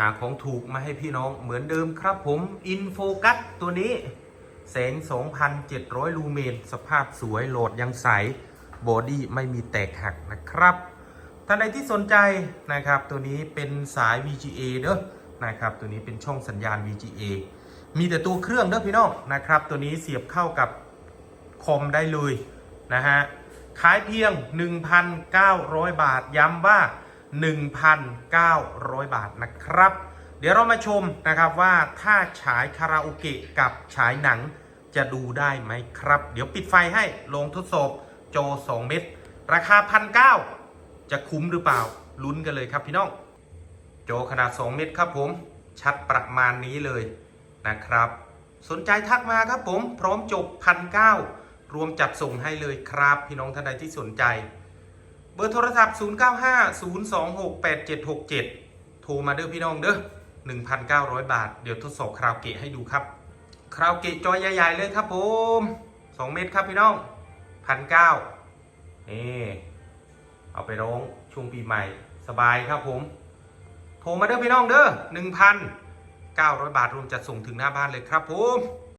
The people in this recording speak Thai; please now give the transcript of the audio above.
หาของถูกมาให้พี่น้องเหมือนเดิมครับผมอินโฟกัสตัวนี้แสง 2,700 ลูเมน สภาพสวยโหลดยังใส บอดี้ไม่มีแตกหักนะครับ ท่านใดที่สนใจนะครับ ตัวนี้เป็นสาย VGA เด้อนะครับ ตัวนี้เป็นช่องสัญญาณ VGA มีแต่ตัวเครื่องเด้อพี่น้องนะครับ ตัวนี้เสียบเข้ากับคอมได้เลยนะฮะ ขายเพียง 1,900 บาทย้ำว่า 1,900 บาทนะครับ เดี๋ยวเรามาชมนะครับว่าถ้าฉายคาราโอเกะกับฉายหนังจะดูได้ไหมครับ เดี๋ยวปิดไฟให้ลงทดสอบโจ 2 เม็ดราคา1,900จะคุ้มหรือเปล่าลุ้นกันเลยครับพี่น้อง โจขนาด 2 เม็ดครับผม ชัดประมาณนี้เลยนะครับ สนใจทักมาครับผม พร้อมจบ1,900รวมจัดส่งให้เลยครับ พี่น้องท่านใดที่สนใจ เบอร์โทรศัพท์ 0950268767 โทรมาเด้อพี่น้องเด้อ1,900 บาท เดี๋ยวทดสอบคราวเกะให้ดูครับ คราวเกะจอยใหญ่ ๆ เลยครับผม 2 เม็ดครับพี่น้อง1,900นี่เอาไปร้องช่วงปีใหม่สบายครับผม โทรมาเด้อพี่น้องเด้อ1,900บาทรวมจัดส่งถึงหน้าบ้านเลยครับผม